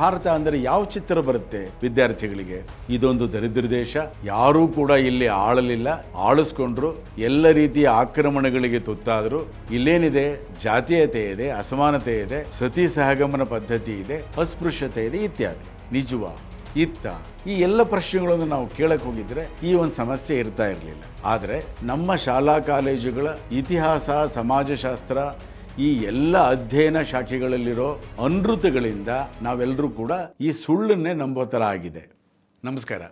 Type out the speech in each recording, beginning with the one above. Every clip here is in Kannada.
ಭಾರತ ಅಂದರೆ ಯಾವ ಚಿತ್ರ ಬರುತ್ತೆ? ವಿದ್ಯಾರ್ಥಿಗಳಿಗೆ. ಇದೊಂದು ದರಿದ್ರ ದೇಶ. ಯಾರೂ ಕೂಡ ಇಲ್ಲಿ ಆಳಲಿಲ್ಲ. ಆಳಿಸ್ಕೊಂಡ್ರು. ಎಲ್ಲ ರೀತಿಯ ಆಕ್ರಮಣಗಳಿಗೆ ತುತ್ತಾದ್ರು. ಇಲ್ಲೇನಿದೆ? ಜಾತೀಯತೆ ಇದೆ, ಅಸಮಾನತೆ ಇದೆ, ಸತಿ ಸಹಗಮನ ಪದ್ಧತಿ ಇದೆ, ಅಸ್ಪೃಶ್ಯತೆ ಇದೆ ಇತ್ಯಾದಿ. ನಿಜವ, ಇತ್ತ? ಈ ಎಲ್ಲ ಪ್ರಶ್ನೆಗಳನ್ನು ನಾವು ಕೇಳಕ್ಕೆ ಹೋಗಿದ್ರೆ ಈ ಒಂದು ಸಮಸ್ಯೆ ಇರ್ತಾ ಇರಲಿಲ್ಲ. ಆದರೆ ನಮ್ಮ ಶಾಲಾ ಕಾಲೇಜುಗಳ ಇತಿಹಾಸ, ಸಮಾಜಶಾಸ್ತ್ರ ಈ ಎಲ್ಲ ಅಧ್ಯಯನ ಶಾಖೆಗಳಲ್ಲಿರೋ ಅನೃತಗಳಿಂದ ನಾವೆಲ್ಲರೂ ಕೂಡ ಈ ಸುಳ್ಳನ್ನೇ ನಂಬೋ ಥರ ಆಗಿದೆ. ನಮಸ್ಕಾರ.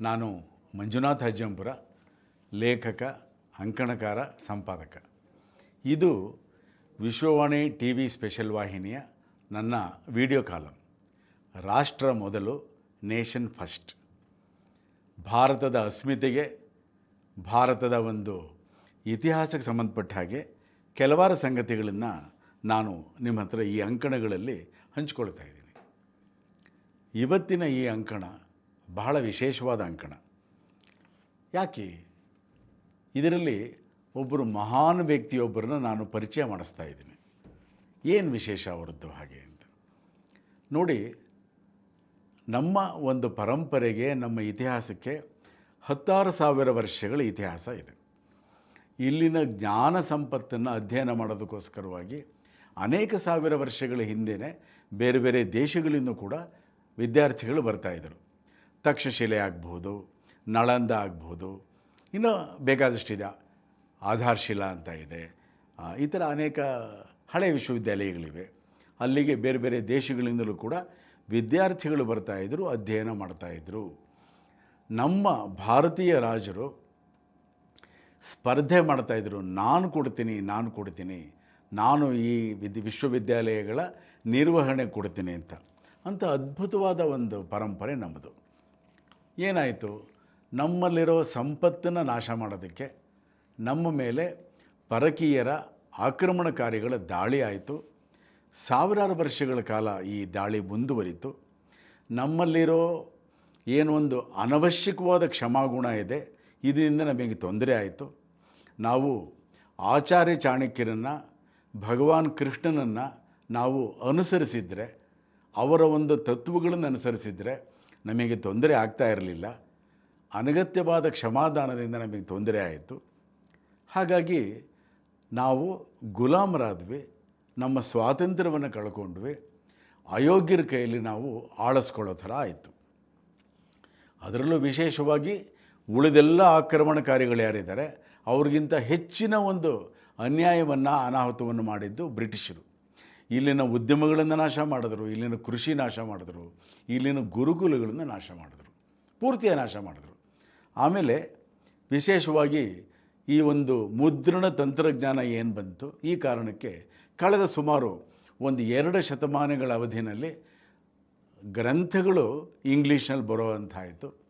ನಾನು ಮಂಜುನಾಥ್ ಹಜ್ಜಂಪುರ ಲೇಖಕ, ಅಂಕಣಕಾರ, ಸಂಪಾದಕ. ಇದು ವಿಶ್ವವಾಣಿ ಟಿ ವಿ ಸ್ಪೆಷಲ್ ವಾಹಿನಿಯ ನನ್ನ ವಿಡಿಯೋ ಕಾಲಂ ರಾಷ್ಟ್ರ ಮೊದಲು, ನೇಷನ್ ಫಸ್ಟ್. ಭಾರತದ ಅಸ್ಮಿತೆಗೆ, ಭಾರತದ ಒಂದು ಇತಿಹಾಸಕ್ಕೆ ಸಂಬಂಧಪಟ್ಟ ಹಾಗೆ ಕೆಲವಾರು ಸಂಗತಿಗಳನ್ನು ನಾನು ನಿಮ್ಮ ಹತ್ರ ಈ ಅಂಕಣಗಳಲ್ಲಿ ಹಂಚ್ಕೊಳ್ತಾ ಇದ್ದೀನಿ. ಇವತ್ತಿನ ಈ ಅಂಕಣ ಬಹಳ ವಿಶೇಷವಾದ ಅಂಕಣ. ಯಾಕೆ? ಇದರಲ್ಲಿ ಒಬ್ಬರು ಮಹಾನ್ ವ್ಯಕ್ತಿಯೊಬ್ಬರನ್ನ ನಾನು ಪರಿಚಯ ಮಾಡಿಸ್ತಾ ಇದ್ದೀನಿ. ಏನು ವಿಶೇಷ ಅವರದ್ದು ಹಾಗೆ ಅಂತ. ನೋಡಿ, ನಮ್ಮ ಒಂದು ಪರಂಪರೆಗೆ, ನಮ್ಮ ಇತಿಹಾಸಕ್ಕೆ ಹತ್ತಾರು ಸಾವಿರ ವರ್ಷಗಳ ಇತಿಹಾಸ ಇದೆ. ಇಲ್ಲಿನ ಜ್ಞಾನ ಸಂಪತ್ತನ್ನು ಅಧ್ಯಯನ ಮಾಡೋದಕ್ಕೋಸ್ಕರವಾಗಿ ಅನೇಕ ಸಾವಿರ ವರ್ಷಗಳ ಹಿಂದೆಯೇ ಬೇರೆ ಬೇರೆ ದೇಶಗಳಿಂದ ಕೂಡ ವಿದ್ಯಾರ್ಥಿಗಳು ಬರ್ತಾಯಿದ್ರು ತಕ್ಷಶಿಲೆ ಆಗ್ಬೋದು ನಳಂದ ಆಗ್ಬೋದು ಇನ್ನೂ ಬೇಕಾದಷ್ಟಿದೆ. ಆಧಾರ್ಶಿಲಾ ಅಂತ ಇದೆ. ಈ ಥರ ಅನೇಕ ಹಳೆಯ ವಿಶ್ವವಿದ್ಯಾಲಯಗಳಿವೆ. ಅಲ್ಲಿಗೆ ಬೇರೆ ಬೇರೆ ದೇಶಗಳಿಂದಲೂ ಕೂಡ ವಿದ್ಯಾರ್ಥಿಗಳು ಬರ್ತಾಯಿದ್ರು ಅಧ್ಯಯನ ಮಾಡ್ತಾಯಿದ್ರು ನಮ್ಮ ಭಾರತೀಯ ರಾಜರು ಸ್ಪರ್ಧೆ ಮಾಡ್ತಾಯಿದ್ರು ನಾನು ಕೊಡ್ತೀನಿ ನಾನು ಕೊಡ್ತೀನಿ. ನಾನು ಈ ವಿದ್, ವಿಶ್ವವಿದ್ಯಾಲಯಗಳ ನಿರ್ವಹಣೆ ಕೊಡ್ತೀನಿ ಅಂತ. ಅಂತ ಅದ್ಭುತವಾದ ಒಂದು ಪರಂಪರೆ ನಮ್ಮದು. ಏನಾಯಿತು? ನಮ್ಮಲ್ಲಿರೋ ಸಂಪತ್ತನ್ನು ನಾಶ ಮಾಡೋದಕ್ಕೆ ನಮ್ಮ ಮೇಲೆ ಪರಕೀಯರ ಆಕ್ರಮಣಕಾರಿಗಳ ದಾಳಿ ಆಯಿತು. ಸಾವಿರಾರು ವರ್ಷಗಳ ಕಾಲ ಈ ದಾಳಿ ಮುಂದುವರಿತು. ನಮ್ಮಲ್ಲಿರೋ ಏನೊಂದು ಅನವಶ್ಯಕವಾದ ಕ್ಷಮಾಗುಣ ಇದೆ. ಇದರಿಂದ ನಮಗೆ ತೊಂದರೆ ಆಯಿತು. ನಾವು ಆಚಾರ್ಯ ಚಾಣಕ್ಯರನ್ನು, ಭಗವಾನ್ ಕೃಷ್ಣನನ್ನು ನಾವು ಅನುಸರಿಸಿದರೆ, ಅವರ ಒಂದು ತತ್ವಗಳನ್ನು ಅನುಸರಿಸಿದರೆ ನಮಗೆ ತೊಂದರೆ ಆಗ್ತಾ ಇರಲಿಲ್ಲ. ಅನಗತ್ಯವಾದ ಕ್ಷಮಾದಾನದಿಂದ ನಮಗೆ ತೊಂದರೆ ಆಯಿತು. ಹಾಗಾಗಿ ನಾವು ಗುಲಾಮರಾದ್ವಿ, ನಮ್ಮ ಸ್ವಾತಂತ್ರ್ಯವನ್ನು ಕಳ್ಕೊಂಡ್ವಿ, ಅಯೋಗ್ಯರ ಕೈಯಲ್ಲಿ ನಾವು ಆಳಿಸ್ಕೊಳ್ಳೋ ಥರ ಆಯಿತು. ಅದರಲ್ಲೂ ವಿಶೇಷವಾಗಿ ಉಳಿದೆಲ್ಲ ಆಕ್ರಮಣಕಾರಿಗಳು ಯಾರಿದ್ದಾರೆ? ಅವ್ರಿಗಿಂತ ಹೆಚ್ಚಿನ ಒಂದು ಅನ್ಯಾಯವನ್ನು, ಅನಾಹುತವನ್ನು ಮಾಡಿದ್ದು ಬ್ರಿಟಿಷರು. ಇಲ್ಲಿನ ಉದ್ಯಮಗಳನ್ನು ನಾಶ ಮಾಡಿದ್ರು, ಇಲ್ಲಿನ ಕೃಷಿ ನಾಶ ಮಾಡಿದ್ರು, ಇಲ್ಲಿನ ಗುರುಕುಲಗಳನ್ನು ನಾಶ ಮಾಡಿದ್ರು, ಪೂರ್ತಿಯ ನಾಶ ಮಾಡಿದ್ರು. ಆಮೇಲೆ ವಿಶೇಷವಾಗಿ ಈ ಒಂದು ಮುದ್ರಣ ತಂತ್ರಜ್ಞಾನ ಏನು ಬಂತು? ಈ ಕಾರಣಕ್ಕೆ ಕಳೆದ ಸುಮಾರು ಒಂದು ಎರಡು ಶತಮಾನಗಳ ಅವಧಿನಲ್ಲಿ ಗ್ರಂಥಗಳು ಇಂಗ್ಲೀಷ್ನಲ್ಲಿ ಬರೋವಂತಾಯಿತು.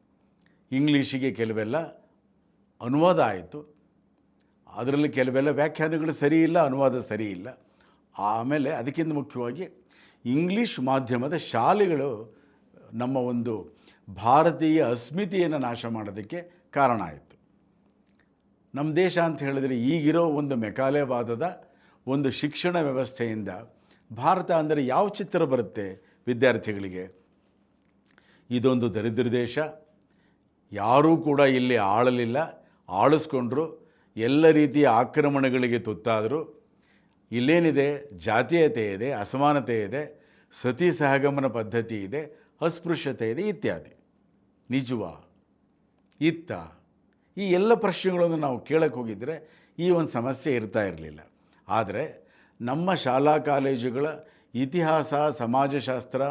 ಇಂಗ್ಲೀಷಿಗೆ ಕೆಲವೆಲ್ಲ ಅನುವಾದ ಆಯಿತು. ಅದರಲ್ಲಿ ಕೆಲವೆಲ್ಲ ವ್ಯಾಖ್ಯಾನಗಳು ಸರಿ ಇಲ್ಲ ಅನುವಾದ ಸರಿ ಇಲ್ಲ ಆಮೇಲೆ ಅದಕ್ಕಿಂತ ಮುಖ್ಯವಾಗಿ ಇಂಗ್ಲೀಷ್ ಮಾಧ್ಯಮದ ಶಾಲೆಗಳು ನಮ್ಮ ಒಂದು ಭಾರತೀಯ ಅಸ್ಮಿತೆಯನ್ನು ನಾಶ ಮಾಡೋದಕ್ಕೆ ಕಾರಣ ಆಯಿತು. ನಮ್ಮ ದೇಶ ಅಂತ ಹೇಳಿದರೆ ಈಗಿರೋ ಒಂದು ಮೆಕಾಲೆವಾದದ ಒಂದು ಶಿಕ್ಷಣ ವ್ಯವಸ್ಥೆಯಿಂದ ಭಾರತ ಅಂದರೆ ಯಾವ ಚಿತ್ರ ಬರುತ್ತೆ ವಿದ್ಯಾರ್ಥಿಗಳಿಗೆ? ಇದೊಂದು ದರಿದ್ರ ದೇಶ. ಯಾರೂ ಕೂಡ ಇಲ್ಲಿ ಆಳಲಿಲ್ಲ. ಆಳಿಸ್ಕೊಂಡ್ರು. ಎಲ್ಲ ರೀತಿಯ ಆಕ್ರಮಣಗಳಿಗೆ ತುತ್ತಾದರು. ಇಲ್ಲೇನಿದೆ? ಜಾತೀಯತೆ ಇದೆ, ಅಸಮಾನತೆ ಇದೆ, ಸತಿ ಸಹಗಮನ ಪದ್ಧತಿ ಇದೆ, ಅಸ್ಪೃಶ್ಯತೆ ಇದೆ ಇತ್ಯಾದಿ. ನಿಜವ? ಇತ್ತ? ಈ ಎಲ್ಲ ಪ್ರಶ್ನೆಗಳನ್ನು ನಾವು ಕೇಳಕ್ಕೆ ಹೋಗಿದ್ರೆ ಈ ಒಂದು ಸಮಸ್ಯೆ ಇರ್ತಾ ಇರಲಿಲ್ಲ. ಆದರೆ ನಮ್ಮ ಶಾಲಾ ಕಾಲೇಜುಗಳ ಇತಿಹಾಸ, ಸಮಾಜಶಾಸ್ತ್ರ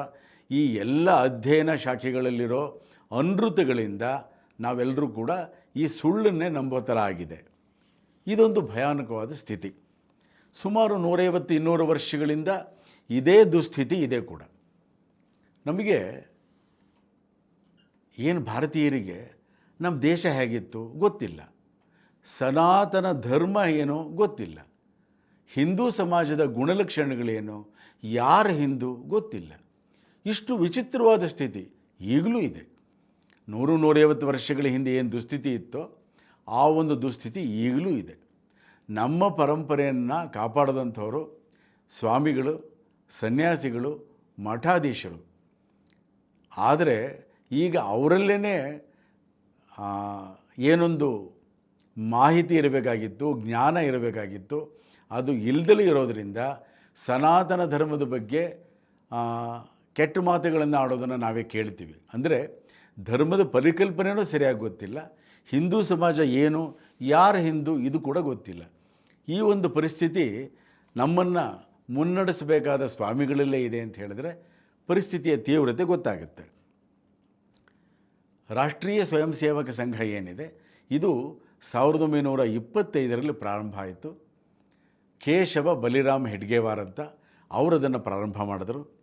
ಈ ಎಲ್ಲ ಅಧ್ಯಯನ ಶಾಖೆಗಳಲ್ಲಿರೋ ಅನೃತಗಳಿಂದ ನಾವೆಲ್ಲರೂ ಕೂಡ ಈ ಸುಳ್ಳನ್ನೇ ನಂಬೋ ಥರ ಆಗಿದೆ ಇದೊಂದು ಭಯಾನಕವಾದ ಸ್ಥಿತಿ. ಸುಮಾರು ನೂರೈವತ್ತು ಇನ್ನೂರು ವರ್ಷಗಳಿಂದ ಇದೇ ದುಸ್ಥಿತಿ ಇದೆ ಕೂಡ. ನಮಗೆ ಏನು ಭಾರತೀಯರಿಗೆ ನಮ್ಮ ದೇಶ ಹೇಗಿತ್ತು ಗೊತ್ತಿಲ್ಲ. ಸನಾತನ ಧರ್ಮ ಏನೋ ಗೊತ್ತಿಲ್ಲ. ಹಿಂದೂ ಸಮಾಜದ ಗುಣಲಕ್ಷಣಗಳೇನು ಯಾರು ಹಿಂದೂ ಗೊತ್ತಿಲ್ಲ. ಇಷ್ಟು ವಿಚಿತ್ರವಾದ ಸ್ಥಿತಿ ಈಗಲೂ ಇದೆ. ನೂರು ನೂರೈವತ್ತು ವರ್ಷಗಳ ಹಿಂದೆ ಏನು ದುಸ್ಥಿತಿ ಇತ್ತೋ ಆ ಒಂದು ದುಸ್ಥಿತಿ ಈಗಲೂ ಇದೆ. ನಮ್ಮ ಪರಂಪರೆಯನ್ನು ಕಾಪಾಡದಂಥವರು ಸ್ವಾಮಿಗಳು, ಸನ್ಯಾಸಿಗಳು, ಮಠಾಧೀಶರು. ಆದರೆ ಈಗ ಅವರಲ್ಲೇ ಏನೊಂದು ಮಾಹಿತಿ ಇರಬೇಕಾಗಿತ್ತು, ಜ್ಞಾನ ಇರಬೇಕಾಗಿತ್ತು, ಅದು ಇಲ್ದಲೇ ಇರೋದರಿಂದ ಸನಾತನ ಧರ್ಮದ ಬಗ್ಗೆ ಕೆಟ್ಟ ಮಾತುಗಳನ್ನು ಆಡೋದನ್ನು ನಾವೇ ಕೇಳ್ತೀವಿ. ಅಂದರೆ ಧರ್ಮದ ಪರಿಕಲ್ಪನೆಯೂ ಸರಿಯಾಗಿ ಗೊತ್ತಿಲ್ಲ. ಹಿಂದೂ ಸಮಾಜ ಏನು, ಯಾರು ಹಿಂದೂ, ಇದು ಕೂಡ ಗೊತ್ತಿಲ್ಲ. ಈ ಒಂದು ಪರಿಸ್ಥಿತಿ ನಮ್ಮನ್ನು ಮುನ್ನಡೆಸಬೇಕಾದ ಸ್ವಾಮಿಗಳಲ್ಲೇ ಇದೆ ಅಂತ ಹೇಳಿದ್ರೆ ಪರಿಸ್ಥಿತಿಯ ತೀವ್ರತೆ ಗೊತ್ತಾಗುತ್ತೆ. ರಾಷ್ಟ್ರೀಯ ಸ್ವಯಂ ಸೇವಕ ಸಂಘ ಏನಿದೆ, ಇದು ಸಾವಿರದ ಒಂಬೈನೂರ ಇಪ್ಪತ್ತೈದರಲ್ಲಿ ಪ್ರಾರಂಭ ಆಯಿತು. ಕೇಶವ ಬಲಿರಾಮ್ ಹೆಡ್ಗೇವಾರ್ ಅಂತ ಅವರದನ್ನು ಪ್ರಾರಂಭ ಮಾಡಿದರು.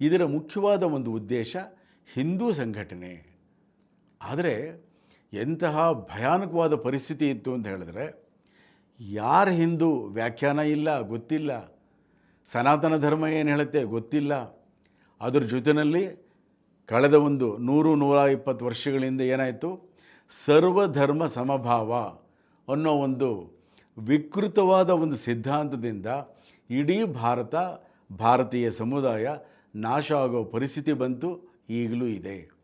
ಇದರ ಮುಖ್ಯವಾದ ಒಂದು ಉದ್ದೇಶ ಹಿಂದೂ ಸಂಘಟನೆ. ಆದರೆ ಎಂತಹ ಭಯಾನಕವಾದ ಪರಿಸ್ಥಿತಿ ಇತ್ತು ಅಂತ ಹೇಳಿದ್ರೆ, ಯಾರ ಹಿಂದೂ ವ್ಯಾಖ್ಯಾನ ಇಲ್ಲ, ಗೊತ್ತಿಲ್ಲ. ಸನಾತನ ಧರ್ಮ ಏನು ಹೇಳುತ್ತೆ ಗೊತ್ತಿಲ್ಲ. ಅದರ ಜೊತೆಯಲ್ಲಿ ಕಳೆದ ಒಂದು ನೂರು, ನೂರ ಇಪ್ಪತ್ತು ವರ್ಷಗಳಿಂದ ಏನಾಯಿತು? ಸರ್ವಧರ್ಮ ಸಮಭಾವ ಅನ್ನೋ ಒಂದು ವಿಕೃತವಾದ ಒಂದು ಸಿದ್ಧಾಂತದಿಂದ ಇಡೀ ಭಾರತ, ಭಾರತೀಯ ಸಮುದಾಯ ನಾಶ ಆಗೋ ಪರಿಸ್ಥಿತಿ ಬಂತು, ಈಗಲೂ ಇದೆ.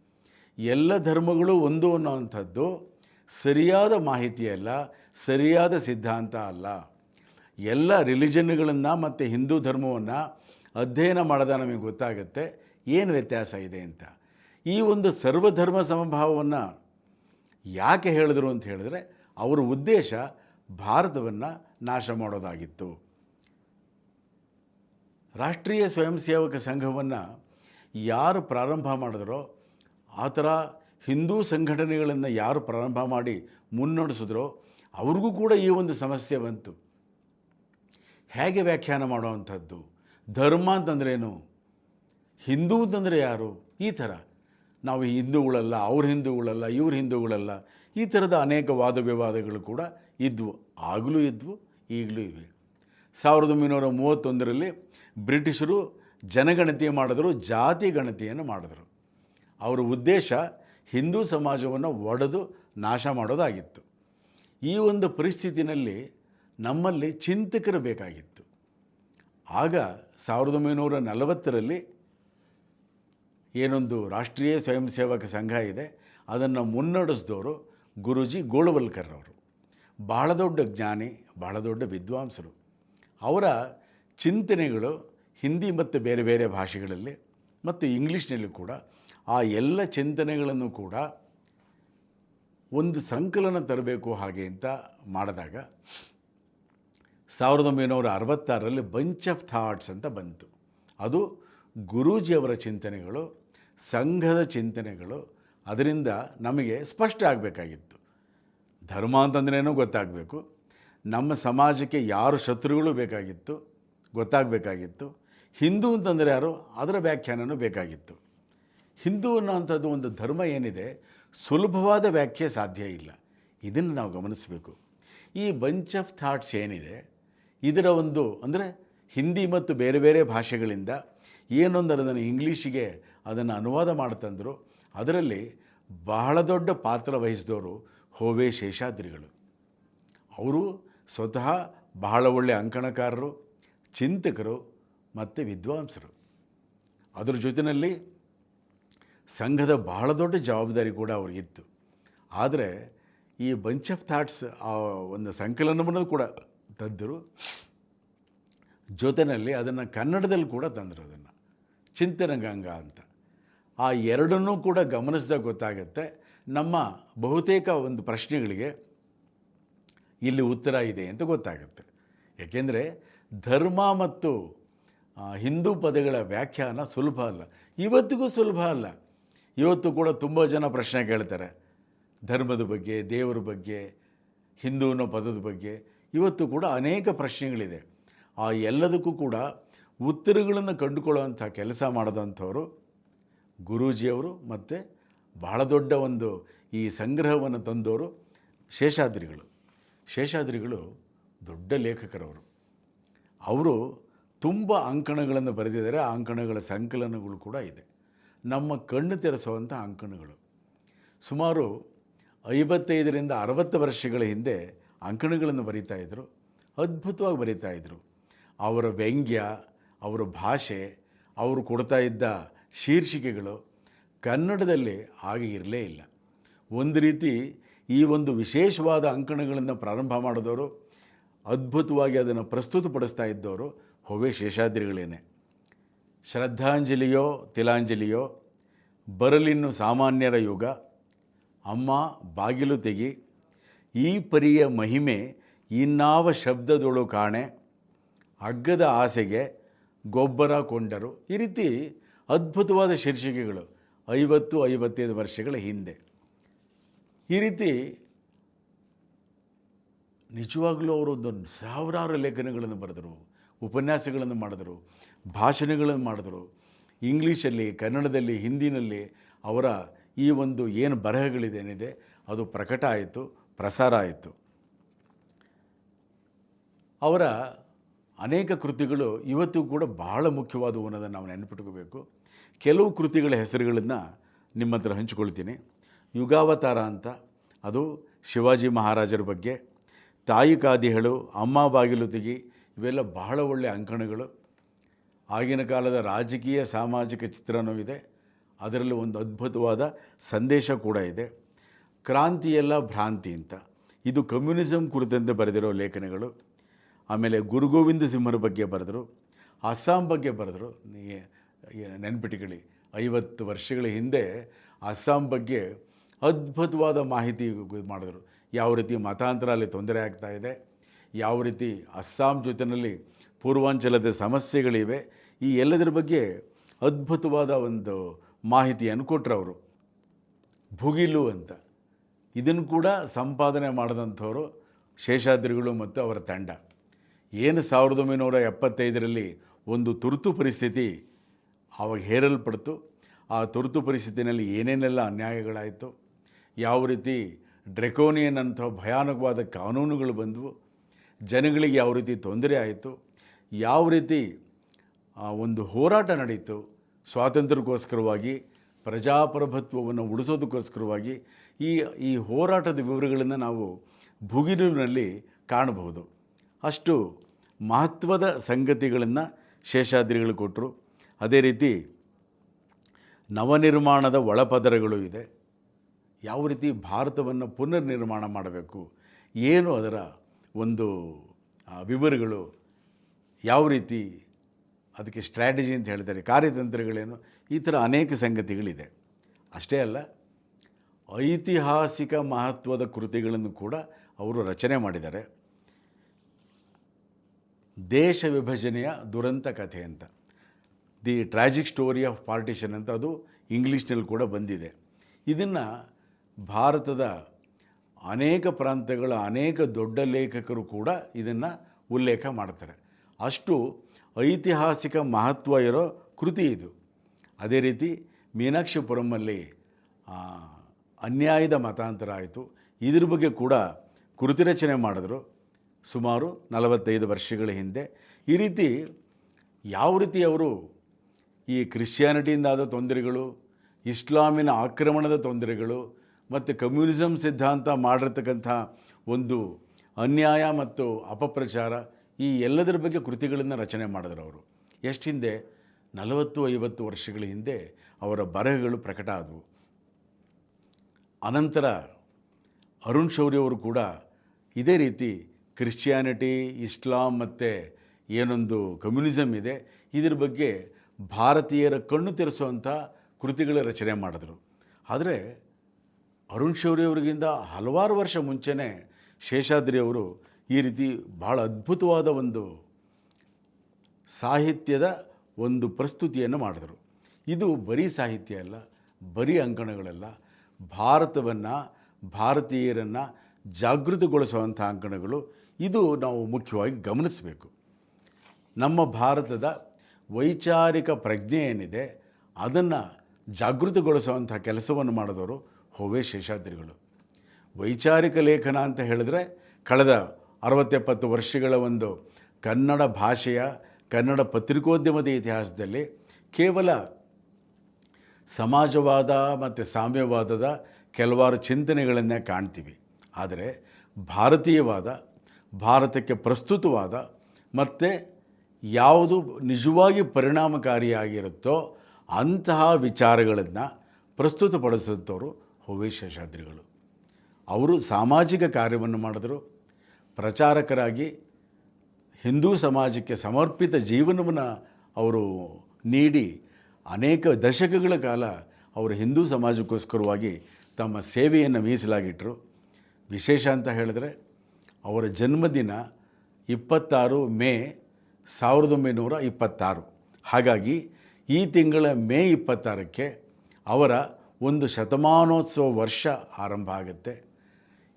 ಎಲ್ಲ ಧರ್ಮಗಳು ಒಂದು ಅನ್ನೋವಂಥದ್ದು ಸರಿಯಾದ ಮಾಹಿತಿ ಅಲ್ಲ, ಸರಿಯಾದ ಸಿದ್ಧಾಂತ ಅಲ್ಲ. ಎಲ್ಲ ರಿಲಿಜನ್ಗಳನ್ನು ಮತ್ತು ಹಿಂದೂ ಧರ್ಮವನ್ನು ಅಧ್ಯಯನ ಮಾಡಿದ ನಮಗೆ ಗೊತ್ತಾಗುತ್ತೆ. ಏನು ವ್ಯತ್ಯಾಸ ಇದೆ ಅಂತ. ಈ ಒಂದು ಸರ್ವಧರ್ಮ ಸಮಭಾವವನ್ನು ಯಾಕೆ ಹೇಳಿದ್ರು ಅಂತ ಹೇಳಿದ್ರೆ, ಅವರ ಉದ್ದೇಶ ಭಾರತವನ್ನು ನಾಶ ಮಾಡೋದಾಗಿತ್ತು. ರಾಷ್ಟ್ರೀಯ ಸ್ವಯಂ ಸೇವಕ ಸಂಘವನ್ನು ಯಾರು ಪ್ರಾರಂಭ ಮಾಡಿದ್ರೋ ಆ ಥರ ಹಿಂದೂ ಸಂಘಟನೆಗಳನ್ನು ಯಾರು ಪ್ರಾರಂಭ ಮಾಡಿ ಮುನ್ನಡೆಸಿದ್ರೋ ಅವ್ರಿಗೂ ಕೂಡ ಈ ಒಂದು ಸಮಸ್ಯೆ ಬಂತು. ಹೇಗೆ ವ್ಯಾಖ್ಯಾನ ಮಾಡುವಂಥದ್ದು ಧರ್ಮ ಅಂತಂದ್ರೇನು? ಹಿಂದೂ ಅಂತಂದರೆ ಯಾರು? ಈ ಥರ. ನಾವು ಹಿಂದೂಗಳಲ್ಲ, ಅವ್ರ ಹಿಂದೂಗಳಲ್ಲ, ಇವ್ರ ಹಿಂದೂಗಳಲ್ಲ, ಈ ಥರದ ಅನೇಕ ವಾದ ವಿವಾದಗಳು ಕೂಡ ಇದ್ವು. ಆಗಲೂ ಇದ್ವು, ಈಗಲೂ ಇವೆ. ಸಾವಿರದ ಒಂಬೈನೂರ ಮೂವತ್ತೊಂದರಲ್ಲಿ ಬ್ರಿಟಿಷರು ಜನಗಣತಿ ಮಾಡಿದ್ರು, ಜಾತಿ ಗಣತಿಯನ್ನು ಮಾಡಿದ್ರು. ಅವರ ಉದ್ದೇಶ ಹಿಂದೂ ಸಮಾಜವನ್ನು ಒಡೆದು ನಾಶ ಮಾಡೋದಾಗಿತ್ತು. ಈ ಒಂದು ಪರಿಸ್ಥಿತಿನಲ್ಲಿ ನಮ್ಮಲ್ಲಿ ಚಿಂತಕರು ಬೇಕಾಗಿತ್ತು. ಆಗ ಸಾವಿರದ ಒಂಬೈನೂರ ನಲವತ್ತರಲ್ಲಿ ಏನೊಂದು ರಾಷ್ಟ್ರೀಯ ಸ್ವಯಂ ಸೇವಕ ಸಂಘ ಇದೆ. ಅದನ್ನು ಮುನ್ನಡೆಸಿದವರು ಗುರುಜಿ ಗೋಳವಲ್ಕರ್ ಅವರು. ಬಹಳ ದೊಡ್ಡ ಜ್ಞಾನಿ, ಬಹಳ ದೊಡ್ಡ ವಿದ್ವಾಂಸರು. ಅವರ ಚಿಂತನೆಗಳು ಹಿಂದಿ ಮತ್ತು ಬೇರೆ ಬೇರೆ ಭಾಷೆಗಳಲ್ಲಿ ಮತ್ತು ಇಂಗ್ಲೀಷ್ನಲ್ಲಿ ಕೂಡ ಆ ಎಲ್ಲ ಚಿಂತನೆಗಳನ್ನು ಕೂಡ ಒಂದು ಸಂಕಲನ ತರಬೇಕು ಹಾಗೆ ಅಂತ ಮಾಡಿದಾಗ ಸಾವಿರದ ಒಂಬೈನೂರ ಅರವತ್ತಾರರಲ್ಲಿ ಬಂಚ್ ಆಫ್ ಥಾಟ್ಸ್ ಅಂತ ಬಂತು. ಅದು ಗುರೂಜಿಯವರ ಚಿಂತನೆಗಳು, ಸಂಘದ ಚಿಂತನೆಗಳು, ಅದರಿಂದ ನಮಗೆ ಸ್ಪಷ್ಟ ಆಗಬೇಕಾಗಿತ್ತು. ಧರ್ಮ ಅಂತಂದ್ರೇನೋ ಗೊತ್ತಾಗಬೇಕು. ನಮ್ಮ ಸಮಾಜಕ್ಕೆ ಯಾರು ಶತ್ರುಗಳು ಬೇಕಾಗಿತ್ತು ಗೊತ್ತಾಗಬೇಕಾಗಿತ್ತು. ಹಿಂದೂ ಅಂತಂದರೆ ಯಾರು? ಅದರ ವ್ಯಾಖ್ಯಾನನೂ ಬೇಕಾಗಿತ್ತು. ಹಿಂದೂ ಅನ್ನೋವಂಥದ್ದು ಒಂದು ಧರ್ಮ ಏನಿದೆ, ಸುಲಭವಾದ ವ್ಯಾಖ್ಯೆ ಸಾಧ್ಯ ಇಲ್ಲ. ಇದನ್ನು ನಾವು ಗಮನಿಸಬೇಕು. ಈ ಬಂಚ್ ಆಫ್ ಥಾಟ್ಸ್ ಏನಿದೆ, ಇದರ ಒಂದು ಅಂದರೆ ಹಿಂದಿ ಮತ್ತು ಬೇರೆ ಬೇರೆ ಭಾಷೆಗಳಿಂದ ಏನೊಂದರ ಅದನ್ನು ಇಂಗ್ಲೀಷಿಗೆ ಅದನ್ನು ಅನುವಾದ ಮಾಡ್ತಂದರು, ಅದರಲ್ಲಿ ಬಹಳ ದೊಡ್ಡ ಪಾತ್ರ ವಹಿಸಿದವರು ಹೋವೆ ಶೇಷಾದ್ರಿಗಳು. ಅವರು ಸ್ವತಃ ಬಹಳ ಒಳ್ಳೆಯ ಅಂಕಣಕಾರರು, ಚಿಂತಕರು ಮತ್ತು ವಿದ್ವಾಂಸರು. ಅದರ ಜೊತೆಯಲ್ಲಿ ಸಂಘದ ಬಹಳ ದೊಡ್ಡ ಜವಾಬ್ದಾರಿ ಕೂಡ ಅವ್ರಿಗಿತ್ತು ಆದರೆ ಈ ಬಂಚ್ ಆಫ್ ಥಾಟ್ಸ್ ಆ ಒಂದು ಸಂಕಲನವನ್ನು ಕೂಡ ತಂದರು. ಜೊತೆಯಲ್ಲಿ ಅದನ್ನು ಕನ್ನಡದಲ್ಲಿ ಕೂಡ ತಂದರು ಅದನ್ನು. ಚಿಂತನಗಂಗಾ ಅಂತ. ಆ ಎರಡನ್ನೂ ಕೂಡ ಗಮನಿಸಿದಾಗ ಗೊತ್ತಾಗುತ್ತೆ. ನಮ್ಮ ಬಹುತೇಕ ಒಂದು ಪ್ರಶ್ನೆಗಳಿಗೆ ಇಲ್ಲಿ ಉತ್ತರ ಇದೆ ಅಂತ ಗೊತ್ತಾಗುತ್ತೆ. ಏಕೆಂದರೆ ಧರ್ಮ ಮತ್ತು ಹಿಂದೂ ಪದಗಳ ವ್ಯಾಖ್ಯಾನ ಸುಲಭ ಅಲ್ಲ. ಇವತ್ತಿಗೂ ಸುಲಭ ಅಲ್ಲ. ಇವತ್ತು ಕೂಡ ತುಂಬ ಜನ ಪ್ರಶ್ನೆ ಕೇಳ್ತಾರೆ. ಧರ್ಮದ ಬಗ್ಗೆ, ದೇವರ ಬಗ್ಗೆ, ಹಿಂದೂ ಅನ್ನೋ ಪದದ ಬಗ್ಗೆ. ಇವತ್ತು ಕೂಡ ಅನೇಕ ಪ್ರಶ್ನೆಗಳಿದೆ. ಆ ಎಲ್ಲದಕ್ಕೂ ಕೂಡ ಉತ್ತರಗಳನ್ನು ಕಂಡುಕೊಳ್ಳುವಂಥ ಕೆಲಸ ಮಾಡಿದಂಥವರು ಗುರೂಜಿಯವರು ಮತ್ತು ಬಹಳ ದೊಡ್ಡ ಒಂದು ಈ ಸಂಗ್ರಹವನ್ನು ತಂದವರು ಶೇಷಾದ್ರಿಗಳು. ಶೇಷಾದ್ರಿಗಳು ದೊಡ್ಡ ಲೇಖಕರವರು. ಅವರು ತುಂಬ ಅಂಕಣಗಳನ್ನು ಬರೆದಿದ್ದಾರೆ. ಆ ಅಂಕಣಗಳ ಸಂಕಲನಗಳು ಕೂಡ ಇದೆ. ನಮ್ಮ ಕಣ್ಣು ತೆರೆಸುವಂಥ ಅಂಕಣಗಳು. ಸುಮಾರು ಐವತ್ತೈದರಿಂದ ಅರವತ್ತು ವರ್ಷಗಳ ಹಿಂದೆ ಅಂಕಣಗಳನ್ನು ಬರಿತಾ ಇದ್ದರು ಅದ್ಭುತವಾಗಿ ಬರೀತಾ ಇದ್ದರು ಅವರ ವ್ಯಂಗ್ಯ, ಅವರ ಭಾಷೆ, ಅವರು ಕೊಡ್ತಾ ಇದ್ದ ಶೀರ್ಷಿಕೆಗಳು ಕನ್ನಡದಲ್ಲಿ ಹಾಗೆ ಇರಲೇ ಇಲ್ಲ. ಒಂದು ರೀತಿ ಈ ಒಂದು ವಿಶೇಷವಾದ ಅಂಕಣಗಳನ್ನು ಪ್ರಾರಂಭ ಮಾಡಿದವರು, ಅದ್ಭುತವಾಗಿ ಅದನ್ನು ಪ್ರಸ್ತುತಪಡಿಸ್ತಾ ಇದ್ದವರು ಹೊವೆ ಶೇಷಾದ್ರಿಗಳೇನೆ. ಶ್ರದ್ಧಾಂಜಲಿಯೋ ತಿಲಾಂಜಲಿಯೋ, ಬರಲಿನ್ನು ಸಾಮಾನ್ಯರ ಯುಗ, ಅಮ್ಮ ಬಾಗಿಲು ತೆಗಿ, ಈ ಪರಿಯ ಮಹಿಮೆ ಇನ್ನಾವ ಶಬ್ದದೊಳು ಕಾಣೆ, ಅಗ್ಗದ ಆಸೆಗೆ ಗೊಬ್ಬರ ಕೊಂಡರು. ಈ ರೀತಿ ಅದ್ಭುತವಾದ ಶೀರ್ಷಿಕೆಗಳು ಐವತ್ತು, ಐವತ್ತೈದು ವರ್ಷಗಳ ಹಿಂದೆ. ಈ ರೀತಿ ನಿಜವಾಗಲೂ ಅವರು ಒಂದು ಸಾವಿರಾರು ಲೇಖನಗಳನ್ನು ಬರೆದರು. ಉಪನ್ಯಾಸಗಳನ್ನು ಮಾಡಿದರು, ಭಾಷಣಗಳನ್ನು ಮಾಡಿದರು. ಇಂಗ್ಲೀಷಲ್ಲಿ, ಕನ್ನಡದಲ್ಲಿ, ಹಿಂದಿನಲ್ಲಿ ಅವರ ಈ ಒಂದು ಏನು ಬರಹಗಳಿದೇನಿದೆ, ಅದು ಪ್ರಕಟ ಆಯಿತು, ಪ್ರಸಾರ ಆಯಿತು. ಅವರ ಅನೇಕ ಕೃತಿಗಳು ಇವತ್ತು ಕೂಡ ಬಹಳ ಮುಖ್ಯವಾದವು ಅನ್ನೋದನ್ನು ನಾವು ನೆನಪಿಟ್ಕೋಬೇಕು. ಕೆಲವು ಕೃತಿಗಳ ಹೆಸರುಗಳನ್ನು ನಿಮ್ಮ ಹತ್ರ ಹಂಚಿಕೊಳ್ತೀನಿ. ಯುಗಾವತಾರ ಅಂತ, ಅದು ಶಿವಾಜಿ ಮಹಾರಾಜರ ಬಗ್ಗೆ, ತಾಯಿ ಕಾದಿಹಳು, ಅಮ್ಮ ಬಾಗಿಲು ತೆಗಿ ಇವೆಲ್ಲ ಬಹಳ ಒಳ್ಳೆಯ ಅಂಕಣಗಳು. ಆಗಿನ ಕಾಲದ ರಾಜಕೀಯ ಸಾಮಾಜಿಕ ಚಿತ್ರಣವೂ ಇದೆ ಅದರಲ್ಲಿ ಒಂದು ಅದ್ಭುತವಾದ ಸಂದೇಶ ಕೂಡ ಇದೆ. ಕ್ರಾಂತಿಯೆಲ್ಲ ಭ್ರಾಂತಿ ಅಂತ. ಇದು ಕಮ್ಯುನಿಸಮ್ ಕುರಿತಂತೆ ಬರೆದಿರೋ ಲೇಖನಗಳು. ಆಮೇಲೆ ಗುರುಗೋವಿಂದ ಸಿಂಹರ ಬಗ್ಗೆ ಬರೆದರು. ಅಸ್ಸಾಂ ಬಗ್ಗೆ ಬರೆದರು. ನೆನ್ಪಿಟ್ಕೊಳ್ಳಿ. ಐವತ್ತು ವರ್ಷಗಳ ಹಿಂದೆ ಅಸ್ಸಾಂ ಬಗ್ಗೆ ಅದ್ಭುತವಾದ ಮಾಹಿತಿ ಮಾಡಿದ್ರು. ಯಾವ ರೀತಿ ಮತಾಂತರ ಅಲ್ಲಿ ತೊಂದರೆ ಆಗ್ತಾ ಇದೆ. ಯಾವ ರೀತಿ ಅಸ್ಸಾಂ ಜೊತೆಯಲ್ಲಿ ಪೂರ್ವಾಂಚಲದ ಸಮಸ್ಯೆಗಳಿವೆ, ಈ ಎಲ್ಲದರ ಬಗ್ಗೆ ಅದ್ಭುತವಾದ ಒಂದು ಮಾಹಿತಿಯನ್ನು ಕೊಟ್ಟರು ಅವರು. ಭುಗಿಲು ಅಂತ. ಇದನ್ನು ಕೂಡ ಸಂಪಾದನೆ ಮಾಡಿದಂಥವರು ಶೇಷಾದ್ರಿಗಳು ಮತ್ತು ಅವರ ತಂಡ. ಏನು ಸಾವಿರದ ಒಂಬೈನೂರ ಎಪ್ಪತ್ತೈದರಲ್ಲಿ ಒಂದು ತುರ್ತು ಪರಿಸ್ಥಿತಿ ಆವಾಗ ಹೇರಲ್ಪಡ್ತು. ಆ ತುರ್ತು ಪರಿಸ್ಥಿತಿನಲ್ಲಿ ಏನೇನೆಲ್ಲ ಅನ್ಯಾಯಗಳಾಯಿತು, ಯಾವ ರೀತಿ ಡ್ರೆಕೋನಿಯನ್ ಅಂಥ ಭಯಾನಕವಾದ ಕಾನೂನುಗಳು ಬಂದವು ಜನಗಳಿಗೆ ಯಾವ ರೀತಿ ತೊಂದರೆ ಆಯಿತು, ಯಾವ ರೀತಿ ಒಂದು ಹೋರಾಟ ನಡೆಯಿತು ಸ್ವಾತಂತ್ರ್ಯಕ್ಕೋಸ್ಕರವಾಗಿ, ಪ್ರಜಾಪ್ರಭುತ್ವವನ್ನು ಉಳಿಸೋದಕ್ಕೋಸ್ಕರವಾಗಿ, ಈ ಈ ಹೋರಾಟದ ವಿವರಗಳನ್ನು ನಾವು ಭುಗಿಲಿನಲ್ಲಿ ಕಾಣಬಹುದು. ಅಷ್ಟು ಮಹತ್ವದ ಸಂಗತಿಗಳನ್ನು ಶೇಷಾದ್ರಿಗಳು ಕೊಟ್ಟರು. ಅದೇ ರೀತಿ ನವನಿರ್ಮಾಣದ ಒಳಪದರಗಳು ಇದೆ. ಯಾವ ರೀತಿ ಭಾರತವನ್ನು ಪುನರ್ನಿರ್ಮಾಣ ಮಾಡಬೇಕು, ಏನು ಅದರ ಒಂದು ವಿವರಗಳು ಯಾವ ರೀತಿ ಅದಕ್ಕೆ ಸ್ಟ್ರಾಟಜಿ ಅಂತ ಹೇಳ್ತಾರೆ ಕಾರ್ಯತಂತ್ರಗಳೇನು, ಈ ಥರ ಅನೇಕ ಸಂಗತಿಗಳಿದೆ. ಅಷ್ಟೇ ಅಲ್ಲ, ಐತಿಹಾಸಿಕ ಮಹತ್ವದ ಕೃತಿಗಳನ್ನು ಕೂಡ ಅವರು ರಚನೆ ಮಾಡಿದ್ದಾರೆ. ದೇಶ ವಿಭಜನೆಯ ದುರಂತ ಕಥೆ ಅಂತ. The tragic story of partition ಅಂತ ಅದು ಇಂಗ್ಲೀಷ್ನಲ್ಲಿ ಕೂಡ ಬಂದಿದೆ. ಇದನ್ನು ಭಾರತದ ಅನೇಕ ಪ್ರಾಂತ್ಯಗಳ ಅನೇಕ ದೊಡ್ಡ ಲೇಖಕರು ಕೂಡ ಇದನ್ನು ಉಲ್ಲೇಖ ಮಾಡ್ತಾರೆ. ಅಷ್ಟು ಐತಿಹಾಸಿಕ ಮಹತ್ವ ಇರೋ ಕೃತಿ ಇದು. ಅದೇ ರೀತಿ ಮೀನಾಕ್ಷಿಪುರಮಲ್ಲಿ ಅನ್ಯಾಯದ ಮತಾಂತರ ಆಯಿತು. ಇದ್ರ ಬಗ್ಗೆ ಕೂಡ ಕೃತಿ ರಚನೆ ಮಾಡಿದ್ರು ಸುಮಾರು ನಲವತ್ತೈದು ವರ್ಷಗಳ ಹಿಂದೆ. ಈ ರೀತಿ ಯಾವ ರೀತಿ ಅವರು ಈ ಕ್ರಿಶ್ಚಿಯಾನಿಟಿಯಿಂದ ಆದ ತೊಂದರೆಗಳು, ಇಸ್ಲಾಮಿನ ಆಕ್ರಮಣದ ತೊಂದರೆಗಳು ಮತ್ತು ಕಮ್ಯುನಿಸಮ್ ಸಿದ್ಧಾಂತ ಮಾಡಿರ್ತಕ್ಕಂಥ ಒಂದು ಅನ್ಯಾಯ ಮತ್ತು ಅಪಪ್ರಚಾರ ಈ ಎಲ್ಲದರ ಬಗ್ಗೆ ಕೃತಿಗಳನ್ನು ರಚನೆ ಮಾಡಿದ್ರು ಅವರು. ಎಷ್ಟು ಹಿಂದೆ? ನಲವತ್ತು, ಐವತ್ತು ವರ್ಷಗಳ ಹಿಂದೆ ಅವರ ಬರಹಗಳು ಪ್ರಕಟ ಆದವು. ಅನಂತರ ಅರುಣ್ ಶೌರ್ಯವರು ಕೂಡ ಇದೇ ರೀತಿ ಕ್ರಿಶ್ಚಿಯಾನಿಟಿ, ಇಸ್ಲಾಂ ಮತ್ತು ಏನೊಂದು ಕಮ್ಯುನಿಸಮ್ ಇದೆ, ಇದ್ರ ಬಗ್ಗೆ ಭಾರತೀಯರ ಕಣ್ಣು ತೆರೆಸುವಂಥ ಕೃತಿಗಳ ರಚನೆ ಮಾಡಿದ್ರು. ಆದರೆ ಅರುಣ್ ಶೌರಿ ಅವರಿಗಿಂತ ಹಲವಾರು ವರ್ಷ ಮುಂಚೆನೇ ಶೇಷಾದ್ರಿ ಅವರು ಈ ರೀತಿ ಭಾಳ ಅದ್ಭುತವಾದ ಒಂದು ಸಾಹಿತ್ಯದ ಒಂದು ಪ್ರಸ್ತುತಿಯನ್ನು ಮಾಡಿದರು. ಇದು ಬರೀ ಸಾಹಿತ್ಯ ಅಲ್ಲ, ಬರೀ ಅಂಕಣಗಳಲ್ಲ. ಭಾರತವನ್ನು, ಭಾರತೀಯರನ್ನು ಜಾಗೃತಗೊಳಿಸುವಂಥ ಅಂಕಣಗಳು ಇದು ನಾವು ಮುಖ್ಯವಾಗಿ ಗಮನಿಸಬೇಕು. ನಮ್ಮ ಭಾರತದ ವೈಚಾರಿಕ ಪ್ರಜ್ಞೆ ಏನಿದೆ, ಅದನ್ನು ಜಾಗೃತಗೊಳಿಸುವಂಥ ಕೆಲಸವನ್ನು ಮಾಡಿದವರು ಹೋವೆ ಶೇಷಾದ್ರಿಗಳು. ವೈಚಾರಿಕ ಲೇಖನ ಅಂತ ಹೇಳಿದ್ರೆ ಕಳೆದ ಅರವತ್ತೆಪ್ಪತ್ತು ವರ್ಷಗಳ ಒಂದು ಕನ್ನಡ ಭಾಷೆಯ, ಕನ್ನಡ ಪತ್ರಿಕೋದ್ಯಮದ ಇತಿಹಾಸದಲ್ಲಿ ಕೇವಲ ಸಮಾಜವಾದ ಮತ್ತು ಸಾಮ್ಯವಾದದ ಕೆಲವಾರು ಚಿಂತನೆಗಳನ್ನೇ ಕಾಣ್ತೀವಿ. ಆದರೆ ಭಾರತೀಯವಾದ, ಭಾರತಕ್ಕೆ ಪ್ರಸ್ತುತವಾದ ಮತ್ತು ಯಾವುದು ನಿಜವಾಗಿ ಪರಿಣಾಮಕಾರಿಯಾಗಿರುತ್ತೋ ಅಂತಹ ವಿಚಾರಗಳನ್ನು ಪ್ರಸ್ತುತಪಡಿಸಿದಂಥವರು ಹೋವೇಶ ಶೇಷಾದ್ರಿಗಳು ಅವರು ಸಾಮಾಜಿಕ ಕಾರ್ಯವನ್ನು ಮಾಡಿದರು. ಪ್ರಚಾರಕರಾಗಿ ಹಿಂದೂ ಸಮಾಜಕ್ಕೆ ಸಮರ್ಪಿತ ಜೀವನವನ್ನು ಅವರು ನೀಡಿ ಅನೇಕ ದಶಕಗಳ ಕಾಲ ಅವರು ಹಿಂದೂ ಸಮಾಜಕ್ಕೋಸ್ಕರವಾಗಿ ತಮ್ಮ ಸೇವೆಯನ್ನು ಮೀಸಲಾಗಿಟ್ಟರು ವಿಶೇಷ ಅಂತ ಹೇಳಿದ್ರೆ ಅವರ ಜನ್ಮದಿನ ಇಪ್ಪತ್ತಾರು ಮೇ ಸಾವಿರದ ಒಂಬೈನೂರ ಇಪ್ಪತ್ತಾರು. ಹಾಗಾಗಿ ಈ ತಿಂಗಳ ಮೇ ಇಪ್ಪತ್ತಾರಕ್ಕೆ ಅವರ ಒಂದು ಶತಮಾನೋತ್ಸವ ವರ್ಷ ಆರಂಭ ಆಗುತ್ತೆ.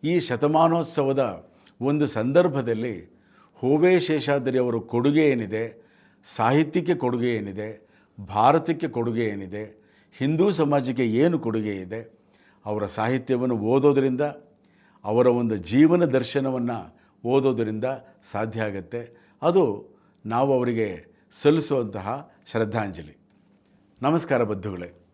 ಈ ಶತಮಾನೋತ್ಸವದ ಒಂದು ಸಂದರ್ಭದಲ್ಲಿ ಹೋವೆ ಶೇಷಾದ್ರಿ ಅವರ ಕೊಡುಗೆ ಏನಿದೆ, ಸಾಹಿತ್ಯಕ್ಕೆ ಕೊಡುಗೆ ಏನಿದೆ, ಭಾರತಕ್ಕೆ ಕೊಡುಗೆ ಏನಿದೆ, ಹಿಂದೂ ಸಮಾಜಕ್ಕೆ ಏನು ಕೊಡುಗೆ ಇದೆ, ಅವರ ಸಾಹಿತ್ಯವನ್ನು ಓದೋದರಿಂದ, ಅವರ ಒಂದು ಜೀವನ ದರ್ಶನವನ್ನು ಓದೋದರಿಂದ ಸಾಧ್ಯ ಆಗುತ್ತೆ. ಅದು ನಾವು ಅವರಿಗೆ ಸಲ್ಲಿಸುವಂತಹ ಶ್ರದ್ಧಾಂಜಲಿ. ನಮಸ್ಕಾರ ಬದ್ಧುಗಳೇ